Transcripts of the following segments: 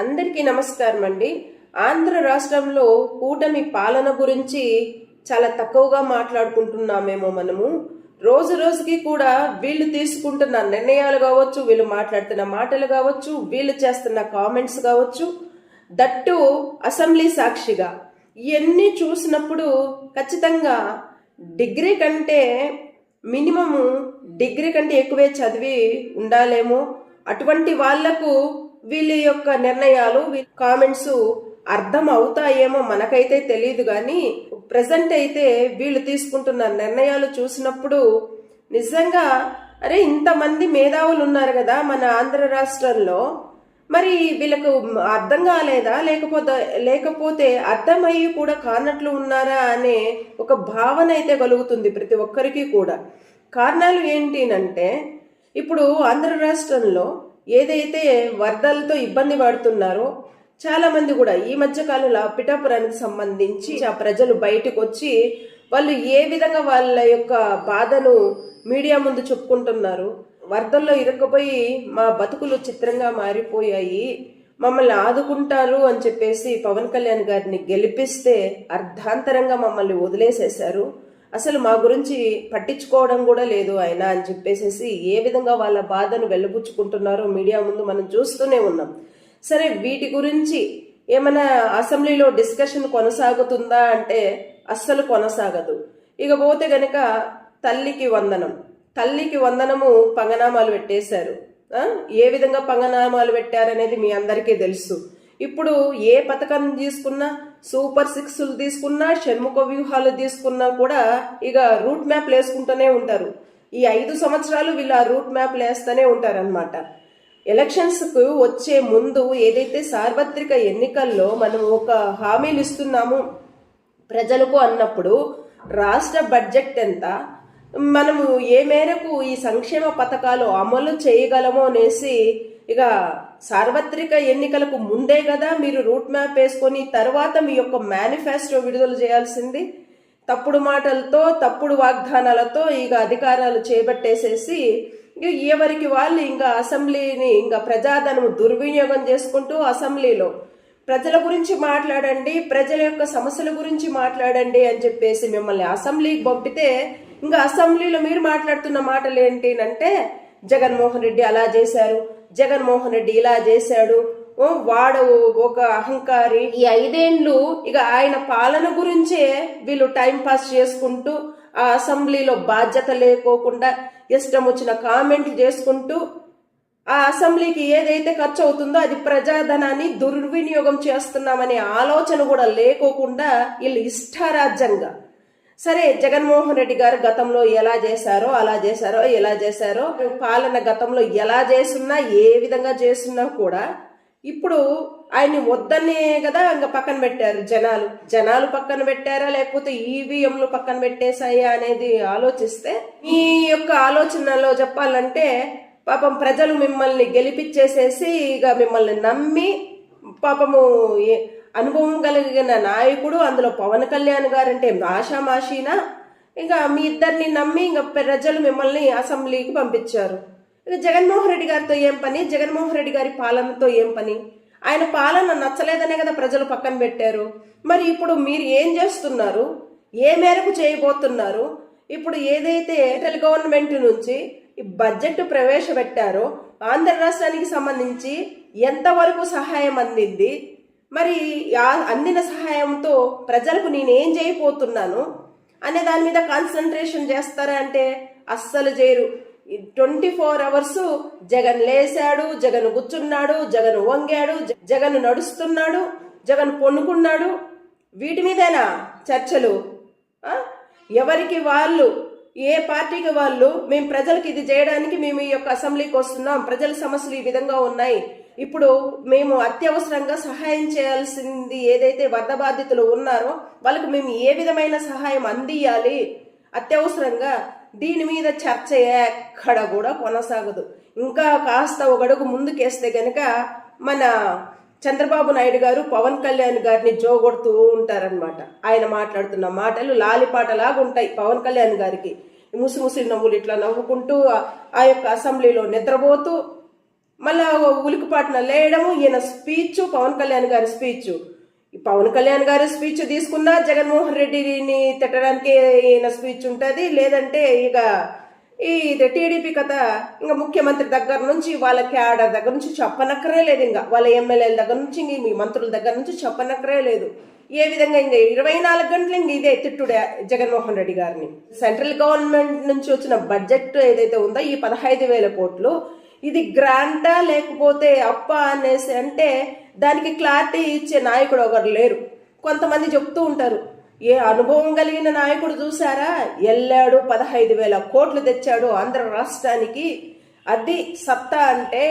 అందరికీ నమస్కారం అండి ఆంధ్ర రాష్ట్రంలో కూటమి పాలన గురించి చాలా తక్కువగా మాట్లాడుకుంటున్నామేమో మనము. రోజు రోజుకి కూడా వీళ్ళు తీసుకుంటున్న నిర్ణయాలు కావచ్చు వీళ్ళు మాట్లాడుతున్న మాటలు కావచ్చు వీళ్ళు చేస్తున్న కామెంట్స్ కావచ్చు దట్టు అసెంబ్లీ సాక్షిగా. ఇవన్నీ చూసినప్పుడు ఖచ్చితంగా డిగ్రీ కంటే మినిమము డిగ్రీ కంటే ఎక్కువే చదివి ఉండాలేమో. అటువంటి వాళ్ళకు వీళ్ళ యొక్క నిర్ణయాలు కామెంట్స్ అర్థం అవుతాయేమో మనకైతే తెలియదు కానీ ప్రజెంట్ అయితే వీళ్ళు తీసుకుంటున్న నిర్ణయాలు చూసినప్పుడు నిజంగా అరే ఇంతమంది మేధావులు ఉన్నారు కదా మన ఆంధ్ర రాష్ట్రంలో. మరి వీళ్ళకు అర్థం కాలేదా? లేకపోతే లేకపోతే అర్థమయ్యి కూడా కానట్లు ఉన్నారా అనే ఒక భావన అయితే కలుగుతుంది ప్రతి ఒక్కరికి కూడా. కారణాలు ఏంటి అంటే ఇప్పుడు ఆంధ్ర రాష్ట్రంలో ఏదైతే వరదలతో ఇబ్బంది పడుతున్నారో చాలా మంది కూడా ఈ మధ్యకాలంలో పిఠాపురానికి సంబంధించి ఆ ప్రజలు బయటకు వచ్చి వాళ్ళు ఏ విధంగా వాళ్ళ యొక్క బాధను మీడియా ముందు చెప్పుకుంటున్నారు? వరదల్లో ఇరగకపోయి మా బతుకులు చిత్రంగా మారిపోయాయి. మమ్మల్ని ఆదుకుంటారు అని చెప్పేసి పవన్ కళ్యాణ్ గారిని గెలిపిస్తే అర్ధాంతరంగా మమ్మల్ని వదిలేసేశారు. అసలు మా గురించి పట్టించుకోవడం కూడా లేదు ఆయన అని చెప్పేసి ఏ విధంగా వాళ్ళ బాధను వెళ్ళబుచ్చుకుంటున్నారో మీడియా ముందు మనం చూస్తూనే ఉన్నాం. సరే వీటి గురించి ఏమైనా అసెంబ్లీలో డిస్కషన్ కొనసాగుతుందా అంటే అస్సలు కొనసాగదు. ఇక పోతే గనక తల్లికి వందనం. తల్లికి వందనము పంగనామాలు పెట్టేశారు. ఏ విధంగా పంగనామాలు పెట్టారనేది మీ అందరికీ తెలుసు. ఇప్పుడు ఏ పథకం తీసుకున్నా సూపర్ సిక్స్లు తీసుకున్నా షణ్ముఖ వ్యూహాలు తీసుకున్నా కూడా ఇక రూట్ మ్యాప్ వేసుకుంటూనే ఉంటారు. ఈ ఐదు సంవత్సరాలు వీళ్ళు ఆ రూట్ మ్యాప్ వేస్తూనే ఉంటారనమాట ఎలక్షన్స్కు వచ్చే ముందు ఏదైతే సార్వత్రిక ఎన్నికల్లో మనం ఒక హామీలు ఇస్తున్నాము ప్రజలకు అన్నప్పుడు రాష్ట్ర బడ్జెట్ ఎంత మనము ఏ మేరకు ఈ సంక్షేమ పథకాలు అమలు చేయగలమో అనేసి ఇక సార్వత్రిక ఎన్నికలకు ముందే కదా మీరు రూట్ మ్యాప్ వేసుకొని తర్వాత మీ యొక్క మేనిఫెస్టో విడుదల చేయాల్సింది. తప్పుడు మాటలతో తప్పుడు వాగ్దానాలతో ఇక అధికారాలు చేపట్టేసేసి ఎవరికి వాళ్ళు ఇంకా అసెంబ్లీని ఇంకా ప్రజాధనం దుర్వినియోగం చేసుకుంటూ అసెంబ్లీలో ప్రజల గురించి మాట్లాడండి ప్రజల యొక్క సమస్యల గురించి మాట్లాడండి అని చెప్పేసి మిమ్మల్ని అసెంబ్లీకి పంపితే ఇంకా అసెంబ్లీలో మీరు మాట్లాడుతున్న మాటలు ఏంటి అంటే జగన్మోహన్ రెడ్డి అలా చేశారు. జగన్మోహన్ రెడ్డి ఇలా చేశాడు. ఓ, వాడు ఒక అహంకారి. ఈ ఐదేండ్లు ఇక ఆయన పాలన గురించే వీళ్ళు టైం పాస్ చేసుకుంటూ ఆ అసెంబ్లీలో బాధ్యత లేకోకుండా ఇష్టం వచ్చిన కామెంట్ చేసుకుంటూ ఆ అసెంబ్లీకి ఏదైతే ఖర్చు అవుతుందో అది ప్రజాధనాన్ని దుర్వినియోగం చేస్తున్నామనే ఆలోచన కూడా లేకోకుండా వీళ్ళు ఇష్టారాజ్యంగా సరే జగన్మోహన్ రెడ్డి గారు గతంలో ఎలా చేశారో అలా చేశారో ఎలా చేశారో పాలన గతంలో ఎలా చేస్తున్నా ఏ విధంగా చేస్తున్నా కూడా ఇప్పుడు ఆయన్ని వద్దనే కదా ఇంకా పక్కన పెట్టారు జనాలు. జనాలు పక్కన పెట్టారా లేకపోతే ఈవీఎంలు పక్కన పెట్టేశాయా అనేది ఆలోచిస్తే మీ యొక్క ఆలోచనలో చెప్పాలంటే పాపం ప్రజలు మిమ్మల్ని గెలిపించేసేసి ఇక మిమ్మల్ని నమ్మి పాపము ఏ- అనుభవం కలిగిన నాయకుడు అందులో పవన్ కళ్యాణ్ గారంటే ఆషామాషీనా ఇంకా మీ ఇద్దరిని నమ్మి ఇంకా ప్రజలు మిమ్మల్ని అసెంబ్లీకి పంపించారు. ఇక జగన్మోహన్ రెడ్డి గారితో ఏం పని? జగన్మోహన్ రెడ్డి గారి పాలనతో ఏం పని? ఆయన పాలన నచ్చలేదనే కదా ప్రజలు పక్కన పెట్టారు. మరి ఇప్పుడు మీరు ఏం చేస్తున్నారు? ఏ మేరకు చేయబోతున్నారు? ఇప్పుడు ఏదైతే సెంట్రల్ గవర్నమెంట్ నుంచి ఈ బడ్జెట్ ప్రవేశపెట్టారో ఆంధ్ర రాష్ట్రానికి సంబంధించి ఎంతవరకు సహాయం అందింది? మరి అందిన సహాయంతో ప్రజలకు నేనేం చేయబోతున్నాను అనే దాని మీద కాన్సన్ట్రేషన్ చేస్తారా అంటే అస్సలు చేయరు. ట్వంటీ ఫోర్ అవర్స్ జగన్ లేశాడు జగన్ కూర్చున్నాడు జగన్ వంగాడు జగన్ నడుస్తున్నాడు జగన్ పొన్నుకున్నాడు వీటి మీదేనా చర్చలు? ఎవరికి వాళ్ళు ఏ పార్టీకి వాళ్ళు మేము ప్రజలకు ఇది చేయడానికి మేము ఈ యొక్క అసెంబ్లీకి వస్తున్నాం. ప్రజల సమస్యలు ఈ విధంగా ఉన్నాయి. ఇప్పుడు మేము అత్యవసరంగా సహాయం చేయాల్సింది ఏదైతే వరద బాధితులు ఉన్నారో వాళ్ళకు మేము ఏ విధమైన సహాయం అందియాలి? అత్యవసరంగా దీని మీద చర్చ ఎక్కడ కూడా కొనసాగదు. ఇంకా కాస్త ఒకడుగు ముందుకేస్తే గనక మన చంద్రబాబు నాయుడు గారు పవన్ కళ్యాణ్ గారిని జోగొడుతూ ఉంటారనమాట ఆయన మాట్లాడుతున్న మాటలు లాలిపాటలాగా ఉంటాయి పవన్ కళ్యాణ్ గారికి. ముసి ముసి నవ్వులు ఇట్లా నవ్వుకుంటూ ఆ యొక్క అసెంబ్లీలో నిద్రపోతూ మళ్ళా ఉలికిపాటున లేయడము ఈయన స్పీచ్ పవన్ కళ్యాణ్ గారి స్పీచ్. ఈ పవన్ కళ్యాణ్ గారి స్పీచ్ తీసుకున్నా జగన్మోహన్ రెడ్డిని తిట్టడానికి ఈయన స్పీచ్ ఉంటుంది. లేదంటే ఇక ఈ టీడీపీ కథ ఇంకా ముఖ్యమంత్రి దగ్గర నుంచి వాళ్ళ క్యాడర్ దగ్గర నుంచి చెప్పనక్కరే లేదు ఇంకా. వాళ్ళ ఎమ్మెల్యేల దగ్గర నుంచి ఇంక మీ మంత్రుల దగ్గర నుంచి చెప్పనక్కరే లేదు. ఏ విధంగా ఇంక ఇరవై నాలుగు గంటలు ఇంక ఇదే తిట్టుడే జగన్మోహన్ రెడ్డి గారిని. సెంట్రల్ గవర్నమెంట్ నుంచి వచ్చిన బడ్జెట్ ఏదైతే ఉందో ఈ పదహైదు వేల కోట్లు ఇది గ్రాంటా లేకపోతే అప్ప అనేసి అంటే దానికి క్లారిటీ ఇచ్చే నాయకుడు ఒకరు లేరు. కొంతమంది చెప్తూ ఉంటారు ఏ అనుభవం కలిగిన నాయకుడు చూసారా వెళ్ళాడు పదహైదు వేల కోట్లు తెచ్చాడు ఆంధ్ర రాష్ట్రానికి. అది సత్తా అంటే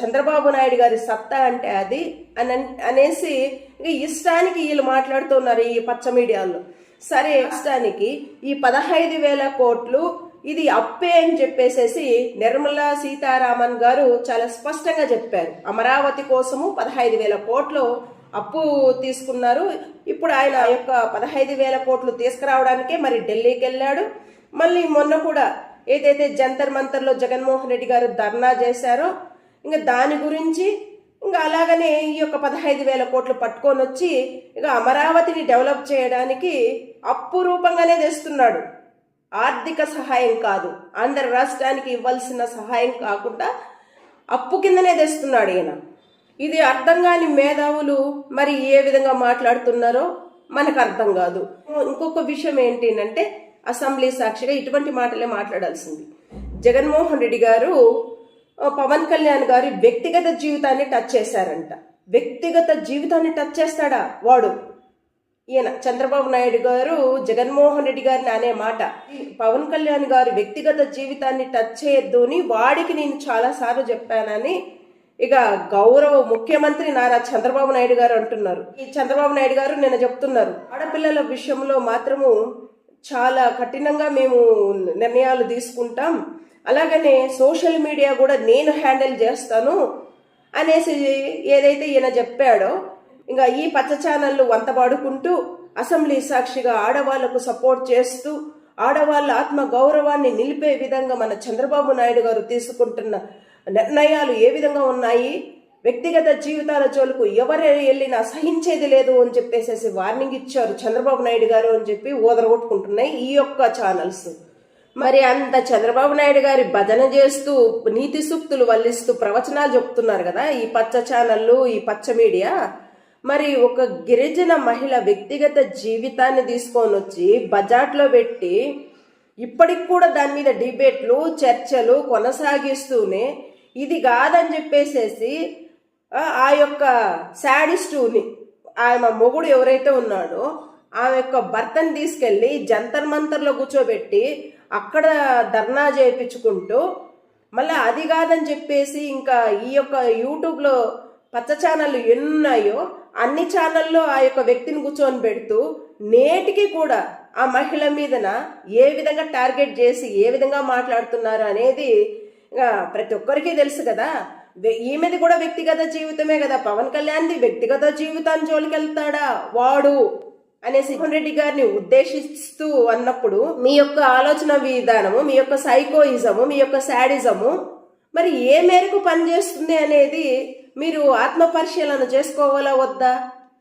చంద్రబాబు నాయుడు గారి సత్తా అంటే అది అని అనేసి ఇష్టానికి వీళ్ళు మాట్లాడుతున్నారు ఈ పచ్చ మీడియాలో. సరే ఇష్టానికి ఈ పదహైదు వేల కోట్లు ఇది అప్పే అని చెప్పేసేసి నిర్మలా సీతారామన్ గారు చాలా స్పష్టంగా చెప్పారు. అమరావతి కోసము పదహైదు వేల కోట్లు అప్పు తీసుకున్నారు. ఇప్పుడు ఆయన ఆ యొక్క పదహైదు వేల కోట్లు తీసుకురావడానికే మరి ఢిల్లీకి వెళ్ళాడు. మళ్ళీ మొన్న కూడా ఏదైతే జంతర్ మంతర్లో జగన్మోహన్ రెడ్డి గారు ధర్నా చేశారో ఇంకా దాని గురించి ఇంకా అలాగనే ఈ యొక్క పదహైదు వేల కోట్లు పట్టుకొని వచ్చి ఇక అమరావతిని డెవలప్ చేయడానికి అప్పు రూపంగానే తెస్తున్నాడు. ఆర్థిక సహాయం కాదు. ఆంధ్ర రాష్ట్రానికి ఇవ్వాల్సిన సహాయం కాకుండా అప్పు కిందనే తెస్తున్నాడు ఈయన. ఇది అర్థం కాని మేధావులు మరి ఏ విధంగా మాట్లాడుతున్నారో మనకు అర్థం కాదు. ఇంకొక విషయం ఏంటినంటే అసెంబ్లీ సాక్షిగా ఇటువంటి మాటలే మాట్లాడాల్సింది. జగన్మోహన్ రెడ్డి గారు పవన్ కళ్యాణ్ గారి వ్యక్తిగత జీవితాన్ని టచ్ చేశారంట. వ్యక్తిగత జీవితాన్ని టచ్ చేస్తాడా వాడు? ఈయన చంద్రబాబు నాయుడు గారు జగన్మోహన్ రెడ్డి గారిని అనే మాట. పవన్ కళ్యాణ్ గారి వ్యక్తిగత జీవితాన్ని టచ్ చేయొద్దు అని వాడికి నేను చాలా సార్లు చెప్పానని ఇక గౌరవ ముఖ్యమంత్రి నారా చంద్రబాబు నాయుడు గారు అంటున్నారు. ఈ చంద్రబాబు నాయుడు గారు నిన్న చెప్తున్నారు ఆడపిల్లల విషయంలో మాత్రము చాలా కఠినంగా మేము నిర్ణయాలు తీసుకుంటాం. అలాగనే సోషల్ మీడియా కూడా నేను హ్యాండిల్ చేస్తాను అనేసి ఏదైతే ఈయన చెప్పాడో ఇంకా ఈ పచ్చ ఛానళ్ళు వంతబాడుకుంటూ అసెంబ్లీ సాక్షిగా ఆడవాళ్ళకు సపోర్ట్ చేస్తూ ఆడవాళ్ళ ఆత్మ గౌరవాన్ని నిలిపే విధంగా మన చంద్రబాబు నాయుడు గారు తీసుకుంటున్న నిర్ణయాలు ఏ విధంగా ఉన్నాయి? వ్యక్తిగత జీవితాల జోలుకు ఎవరు వెళ్ళినా సహించేది లేదు అని చెప్పేసేసి వార్నింగ్ ఇచ్చారు చంద్రబాబు నాయుడు గారు అని చెప్పి ఓదరగొట్టుకుంటున్నాయి ఈ యొక్క ఛానల్స్. మరి అంత చంద్రబాబు నాయుడు గారి భజన చేస్తూ నీతి సూక్తులు వల్లిస్తూ ప్రవచనాలు చెప్తున్నారు కదా ఈ పచ్చ ఛానళ్ళు ఈ పచ్చ మీడియా. మరి ఒక గిరిజన మహిళ వ్యక్తిగత జీవితాన్ని తీసుకొని వచ్చి బజాట్లో పెట్టి ఇప్పటికి కూడా దాని మీద డిబేట్లు చర్చలు కొనసాగిస్తూనే ఇది కాదని చెప్పేసేసి ఆ, యొక్క శాడిస్టుని ఆమె మొగుడు ఎవరైతే ఉన్నాడో ఆమె యొక్క భర్తని తీసుకెళ్ళి జంతర్ మంతర్లో కూర్చోబెట్టి అక్కడ ధర్నా చేయించుకుంటూ మళ్ళీ అది కాదని చెప్పేసి ఇంకా ఈ యొక్క యూట్యూబ్లో పచ్చ ఛానళ్ళు ఎన్నున్నాయో అన్ని ఛానల్లో ఆ యొక్క వ్యక్తిని కూర్చొని పెడుతూ నేటికి కూడా ఆ మహిళ మీదన ఏ విధంగా టార్గెట్ చేసి ఏ విధంగా మాట్లాడుతున్నారు అనేది ప్రతి ఒక్కరికి తెలుసు కదా. ఈమెది కూడా వ్యక్తిగత జీవితమే కదా. పవన్ కళ్యాణ్ది వ్యక్తిగత జీవితాన్ని జోలికి వెళ్తాడా వాడు అనే జగన్ రెడ్డి గారిని ఉద్దేశిస్తూ అన్నప్పుడు మీ యొక్క ఆలోచన విధానము మీ యొక్క సైకోయిజము మీ యొక్క శాడిజము మరి ఏ మేరకు పనిచేస్తుంది అనేది మీరు ఆత్మ పరిశీలన చేసుకోవాలా వద్దా?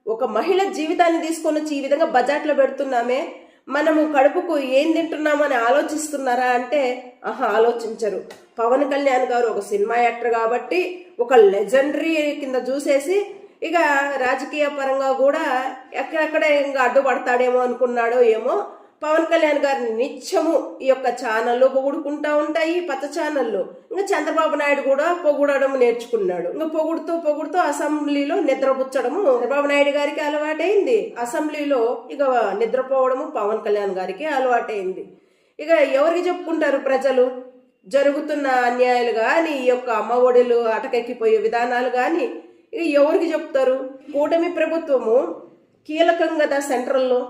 ఒక మహిళ జీవితాన్ని తీసుకొని వచ్చి ఈ విధంగా బజాట్లో పెడుతున్నామే. మనము కడుపుకు ఏం తింటున్నామని ఆలోచిస్తున్నారా అంటే ఆహా ఆలోచించరు. పవన్ కళ్యాణ్ గారు ఒక సినిమా యాక్టర్ కాబట్టి ఒక లెజెండరీ కింద చూసేసి ఇక రాజకీయ పరంగా కూడా ఎక్కడెక్కడ ఇంకా అడ్డుపడతాడేమో అనుకున్నాడో ఏమో పవన్ కళ్యాణ్ గారిని నిత్యము ఈ యొక్క ఛానల్లో పొగుడుకుంటా ఉంటాయి పచ్చ ఛానల్లో. ఇంకా చంద్రబాబు నాయుడు కూడా పొగుడడం నేర్చుకున్నాడు. ఇంకా పొగుడుతూ పొగుడుతూ అసెంబ్లీలో నిద్రపుచ్చడము చంద్రబాబు నాయుడు గారికి అలవాటైంది. అసెంబ్లీలో ఇక నిద్రపోవడము పవన్ కళ్యాణ్ గారికి అలవాటైంది. ఇక ఎవరికి చెప్పుకుంటారు ప్రజలు? జరుగుతున్న అన్యాయాలు కానీ ఈ యొక్క అమ్మ ఒడిలు అటకెక్కిపోయే విధానాలు కానీ ఇక ఎవరికి చెప్తారు? కూటమి ప్రభుత్వము కీలకం కదా సెంట్రల్లో.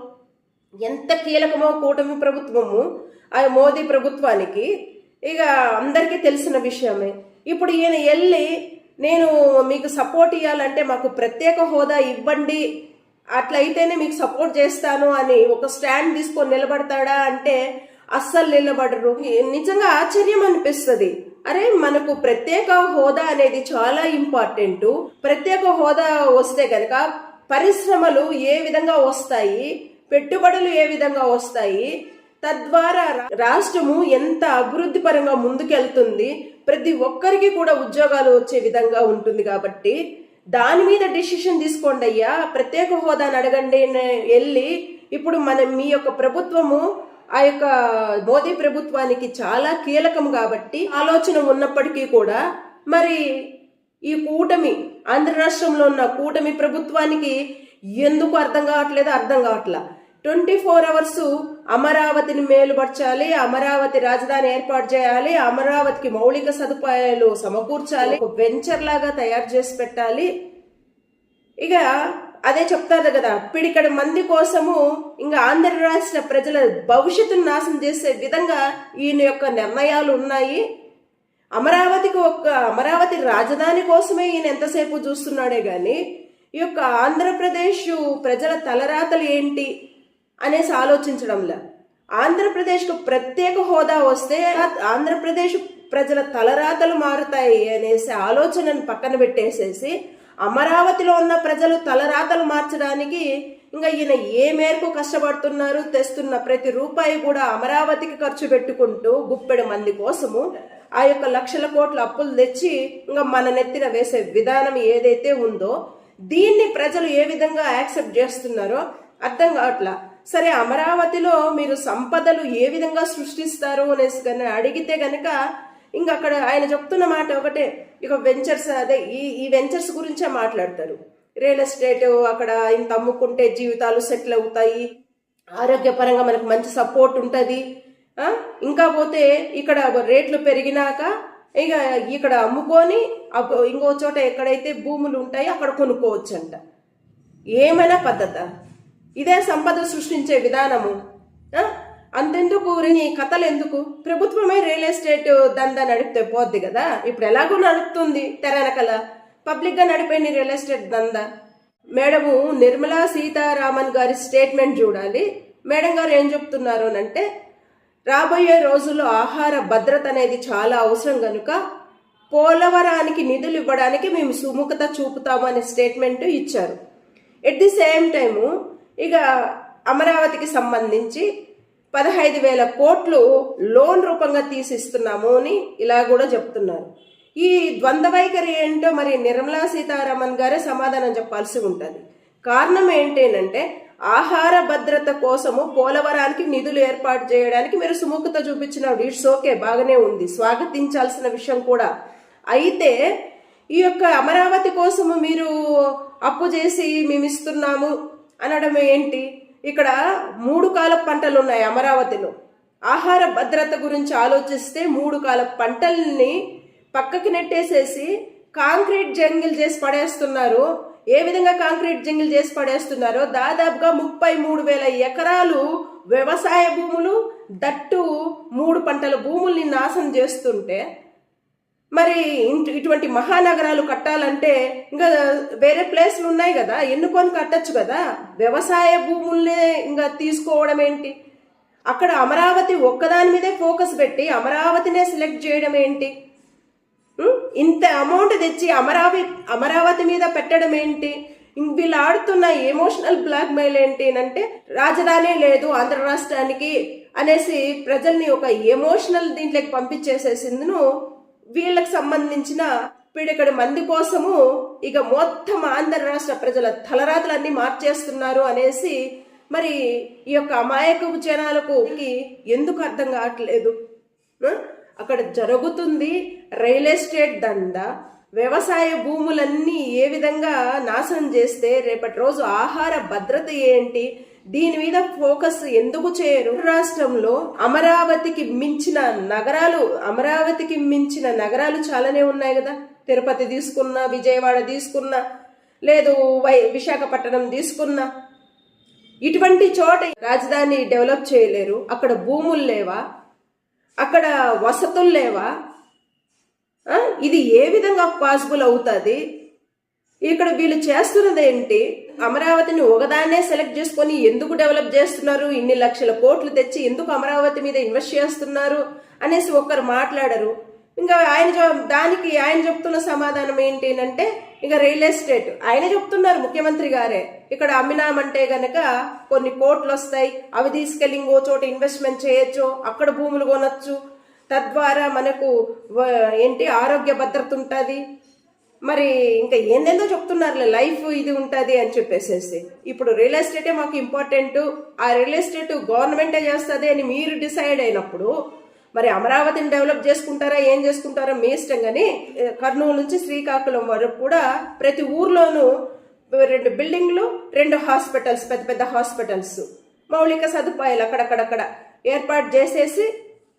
ఎంత కీలకమో కూటమి ప్రభుత్వము ఆ మోదీ ప్రభుత్వానికి ఇక అందరికీ తెలిసిన విషయమే. ఇప్పుడు ఈయన వెళ్ళి నేను మీకు సపోర్ట్ ఇవ్వాలంటే మాకు ప్రత్యేక హోదా ఇవ్వండి అట్లయితేనే మీకు సపోర్ట్ చేస్తాను అని ఒక స్టాండ్ తీసుకొని నిలబడతాడా అంటే అస్సలు నిలబడరు. నిజంగా ఆశ్చర్యం అనిపిస్తుంది. అరే మనకు ప్రత్యేక హోదా అనేది చాలా ఇంపార్టెంట్. ప్రత్యేక హోదా వస్తే కనుక పరిశ్రమలు ఏ విధంగా వస్తాయి పెట్టుబడులు ఏ విధంగా వస్తాయి? తద్వారా రాష్ట్రము ఎంత అభివృద్ధి పరంగా ముందుకెళ్తుంది? ప్రతి ఒక్కరికి కూడా ఉద్యోగాలు వచ్చే విధంగా ఉంటుంది కాబట్టి దాని మీద డిసిషన్ తీసుకోండి అయ్యా. ప్రత్యేక హోదాని అడగండి వెళ్ళి ఇప్పుడు మనం మీ యొక్క ప్రభుత్వము ఆ యొక్క మోదీ ప్రభుత్వానికి చాలా కీలకం కాబట్టి ఆలోచన ఉన్నప్పటికీ కూడా మరి ఈ కూటమి ఆంధ్ర రాష్ట్రంలో ఉన్న కూటమి ప్రభుత్వానికి ఎందుకు అర్థం కావట్లేదు అర్థం కావట్లా? ట్వంటీ ఫోర్ అవర్స్ అమరావతిని మేలుపరచాలి అమరావతి రాజధాని ఏర్పాటు చేయాలి అమరావతికి మౌలిక సదుపాయాలు సమకూర్చాలి ఒక వెంచర్ లాగా తయారు చేసి పెట్టాలి. ఇక అదే చెప్తారు కదా పిడికడ మంది కోసము ఇంకా ఆంధ్ర రాష్ట్ర ప్రజల భవిష్యత్తును నాశనం చేసే విధంగా ఈయన యొక్క నిర్ణయాలు ఉన్నాయి. అమరావతికి ఒక అమరావతి రాజధాని కోసమే ఈయన ఎంతసేపు చూస్తున్నాడే కానీ ఈ యొక్క ఆంధ్రప్రదేశ్ ప్రజల తలరాతలు ఏంటి? అనేసి ఆలోచించడంలా. ఆంధ్రప్రదేశ్కు ప్రత్యేక హోదా వస్తే ఆంధ్రప్రదేశ్ ప్రజల తలరాతలు మారుతాయి అనేసి ఆలోచనను పక్కన పెట్టేసేసి అమరావతిలో ఉన్న ప్రజలు తలరాతలు మార్చడానికి ఇంకా ఈయన ఏ మేరకు కష్టపడుతున్నారు తెస్తున్న ప్రతి రూపాయి కూడా అమరావతికి ఖర్చు పెట్టుకుంటూ గుప్పెడు మంది కోసము ఆ యొక్క లక్షల కోట్ల అప్పులు తెచ్చి ఇంకా మన నెత్తిన వేసే విధానం ఏదైతే ఉందో దీన్ని ప్రజలు ఏ విధంగా యాక్సెప్ట్ చేస్తున్నారో అర్థం కావట్లా. సరే అమరావతిలో మీరు సంపదలు ఏ విధంగా సృష్టిస్తారు అనేసి కనుక అడిగితే గనక ఇంకా అక్కడ ఆయన చెప్తున్న మాట ఒకటే ఇక వెంచర్స్ అదే ఈ ఈ వెంచర్స్ గురించే మాట్లాడతారు. రియల్ ఎస్టేట్ అక్కడ ఇంత అమ్ముకుంటే జీవితాలు సెటిల్ అవుతాయి ఆరోగ్యపరంగా మనకు మంచి సపోర్ట్ ఉంటుంది ఇంకా పోతే ఇక్కడ రేట్లు పెరిగినాక ఇక ఇక్కడ అమ్ముకొని ఇంకో చోట ఎక్కడైతే భూములు ఉంటాయో అక్కడ కొనుక్కోవచ్చంట. ఏమైనా పద్ధత? ఇదే సంపద సృష్టించే విధానము. అంతెందుకు నీ కథలు ఎందుకు ప్రభుత్వమే రియల్ ఎస్టేట్ దందా నడిపితే పోద్ది కదా? ఇప్పుడు ఎలాగో నడుపుతుంది తెరనకల పబ్లిక్గా నడిపోయిన రియల్ ఎస్టేట్ దందా? మేడము నిర్మలా సీతారామన్ గారి స్టేట్మెంట్ చూడాలి. మేడం గారు ఏం చెప్తున్నారు అంటే రాబోయే రోజుల్లో ఆహార భద్రత అనేది చాలా అవసరం కనుక పోలవరానికి నిధులు ఇవ్వడానికి మేము సుముఖత చూపుతామనే స్టేట్మెంట్ ఇచ్చారు. ఎట్ ది సేమ్ టైము ఇక అమరావతికి సంబంధించి పదహైదు వేల కోట్లు లోన్ రూపంగా తీసిస్తున్నాము అని ఇలా కూడా చెప్తున్నారు. ఈ ద్వంద్వ వైఖరి ఏంటో మరి నిర్మలా సీతారామన్ గారే సమాధానం చెప్పాల్సి ఉంటుంది. కారణం ఏంటేనంటే ఆహార భద్రత కోసము పోలవరానికి నిధులు ఏర్పాటు చేయడానికి మీరు సుముఖత చూపించిన ఇట్స్ ఓకే బాగానే ఉంది స్వాగతించాల్సిన విషయం కూడా. అయితే ఈ యొక్క అమరావతి కోసము మీరు అప్పు చేసి మేము ఇస్తున్నాము అనడం ఏంటి? ఇక్కడ మూడు కాల పంటలు ఉన్నాయి అమరావతిలో. ఆహార భద్రత గురించి ఆలోచిస్తే మూడు కాల పంటల్ని పక్కకి నెట్టేసేసి కాంక్రీట్ జంగిల్ చేసి పడేస్తున్నారు. ఏ విధంగా కాంక్రీట్ జంగిల్ చేసి పడేస్తున్నారో దాదాపుగా ముప్పై మూడు వేల ఎకరాలు వ్యవసాయ భూములు దట్టు మూడు పంటల భూముల్ని నాశనం చేస్తుంటే మరి ఇంట్- ఇటువంటి మహానగరాలు కట్టాలంటే ఇంకా వేరే ప్లేస్లు ఉన్నాయి కదా ఎన్నుకొని కట్టచ్చు కదా? వ్యవసాయ భూముల్నే ఇంకా తీసుకోవడం ఏంటి? అక్కడ అమరావతి ఒక్కదాని మీదే ఫోకస్ పెట్టి అమరావతినే సెలెక్ట్ చేయడం ఏంటి? ఇంత అమౌంట్ తెచ్చి అమరావతి అమరావతి మీద పెట్టడం ఏంటి? వీళ్ళు ఆడుతున్న ఎమోషనల్ బ్లాక్ మెయిల్ ఏంటి అంటే రాజధాని లేదు ఆంధ్ర రాష్ట్రానికి అనేసి ప్రజల్ని ఒక ఎమోషనల్ దీంట్లోకి పంపించేసేసిందును వీళ్ళకి సంబంధించిన పిడికడి మంది కోసము ఇక మొత్తం ఆంధ్ర రాష్ట్ర ప్రజల తలరాతులన్నీ మార్చేస్తున్నారు అనేసి మరి ఈ యొక్క అమాయకపు జనాలకు ఎందుకు అర్థం కావట్లేదు? అక్కడ జరుగుతుంది రియల్ ఎస్టేట్ దంద. వ్యవసాయ భూములన్నీ ఏ విధంగా నాశనం చేస్తే రేపటి రోజు ఆహార భద్రత ఏంటి? దీని మీద ఫోకస్ ఎందుకు చేయరు? రాష్ట్రంలో అమరావతికి మించిన నగరాలు అమరావతికి మించిన నగరాలు చాలానే ఉన్నాయి కదా. తిరుపతి తీసుకున్నా విజయవాడ తీసుకున్నా లేదు వై విశాఖపట్నం తీసుకున్నా. ఇటువంటి చోట రాజధాని డెవలప్ చేయలేరు. అక్కడ భూములు లేవా? అక్కడ వసతులు లేవా? ఇది ఏ విధంగా పాసిబుల్ అవుతుంది? ఇక్కడ వీళ్ళు చేస్తున్నది ఏంటి? అమరావతిని ఒకదాన్నే సెలెక్ట్ చేసుకొని ఎందుకు డెవలప్ చేస్తున్నారు? ఇన్ని లక్షల కోట్లు తెచ్చి ఎందుకు అమరావతి మీద ఇన్వెస్ట్ చేస్తున్నారు? అనేసి ఒక్కరు మాట్లాడరు. ఇంకా ఆయన దానికి ఆయన చెప్తున్న సమాధానం ఏంటి అంటే ఇంకా రియల్ ఎస్టేట్ ఆయనే చెప్తున్నారు ముఖ్యమంత్రి గారే. ఇక్కడ అమ్మినామంటే గనక కొన్ని కోట్లు వస్తాయి. అవి తీసుకెళ్ళి ఇంకో చోట ఇన్వెస్ట్మెంట్ చేయొచ్చు. అక్కడ భూములు కొనొచ్చు. తద్వారా మనకు ఏంటి? ఆరోగ్య భద్రత ఉంటుంది. మరి ఇంకా ఏందేందో చెప్తున్నారులే లైఫ్ ఇది ఉంటుంది అని చెప్పేసేసి. ఇప్పుడు రియల్ ఎస్టేటే మాకు ఇంపార్టెంట్ ఆ రియల్ ఎస్టేట్ గవర్నమెంటే చేస్తుంది అని మీరు డిసైడ్ అయినప్పుడు మరి అమరావతిని డెవలప్ చేసుకుంటారా ఏం చేసుకుంటారా మీ ఇష్టం కానీ కర్నూలు నుంచి శ్రీకాకుళం వరకు కూడా ప్రతి ఊర్లోనూ రెండు బిల్డింగ్లు రెండు హాస్పిటల్స్ పెద్ద పెద్ద హాస్పిటల్స్ మౌలిక సదుపాయాలు అక్కడక్కడక్కడ ఏర్పాటు చేసేసి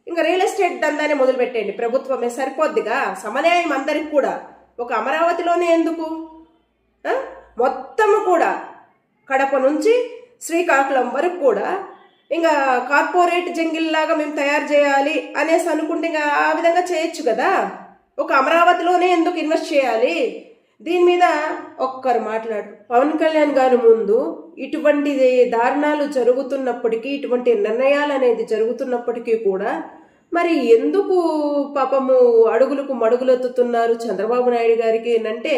ఇంకా రియల్ ఎస్టేట్ దందానే మొదలుపెట్టేయండి. ప్రభుత్వమే సరిపోద్దిగా. సమన్యాయం అందరికి కూడా. ఒక అమరావతిలోనే ఎందుకు? మొత్తము కూడా కడప నుంచి శ్రీకాకుళం వరకు కూడా ఇంకా కార్పొరేట్ జంగిల్లాగా మేము తయారు చేయాలి అనేసి అనుకుంటే ఇంకా ఆ విధంగా చేయొచ్చు కదా? ఒక అమరావతిలోనే ఎందుకు ఇన్వెస్ట్ చేయాలి? దీని మీద ఒక్కరు మాట్లాడు పవన్ కళ్యాణ్ గారు ముందు ఇటువంటి దారుణాలు జరుగుతున్నప్పటికీ ఇటువంటి నిర్ణయాలు అనేది జరుగుతున్నప్పటికీ కూడా మరి ఎందుకు పాపము అడుగులకు మడుగులెత్తుతున్నారు చంద్రబాబు నాయుడు గారికి అంటే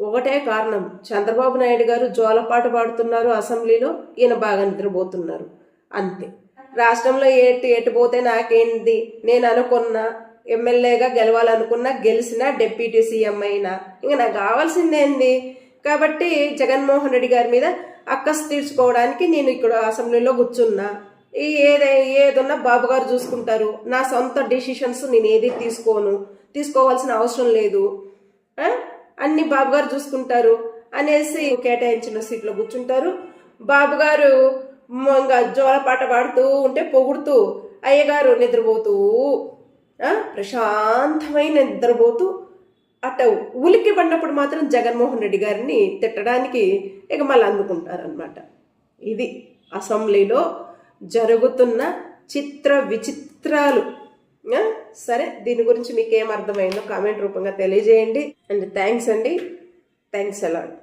ఒకటే కారణం. చంద్రబాబు నాయుడు గారు జోలపాట పాడుతున్నారు అసెంబ్లీలో ఈయన బాగా నిద్రపోతున్నారు. అంతే. రాష్ట్రంలో ఏటు ఎటు పోతే నాకేంది? నేను అనుకున్నా ఎమ్మెల్యేగా గెలవాలనుకున్నా గెలిచినా డిప్యూటీ సీఎం అయినా. ఇంకా నాకు కావాల్సిందేంది కాబట్టి జగన్మోహన్ రెడ్డి గారి మీద అక్కస్ తీర్చుకోవడానికి నేను ఇక్కడ అసెంబ్లీలో కూర్చున్నా. ఏదే ఏదున్నా బాబు గారు చూసుకుంటారు. నా సొంత డెసిషన్స్ నేను ఏది తీసుకోను. తీసుకోవాల్సిన అవసరం లేదు. అన్ని బాబు గారు చూసుకుంటారు. అనేసి కేటాయించిన సీట్లో కూర్చుంటారు. బాబు గారు ఇంకా జోలపాట పాడుతూ ఉంటే పొగుడుతూ అయ్యగారు నిద్రపోతూ ప్రశాంతమైన నిద్రపోతూ అట్ట ఉలిక్కి పడినప్పుడు మాత్రం జగన్మోహన్ రెడ్డి గారిని తిట్టడానికి ఇక మళ్ళీ అందుకుంటారనమాట ఇది అసెంబ్లీలో జరుగుతున్న చిత్ర విచిత్రాలు. సరే దీని గురించి మీకు ఏం అర్థమైందో కామెంట్ రూపంగా తెలియజేయండి. అండ్ థ్యాంక్స్ అండి. Thanks a lot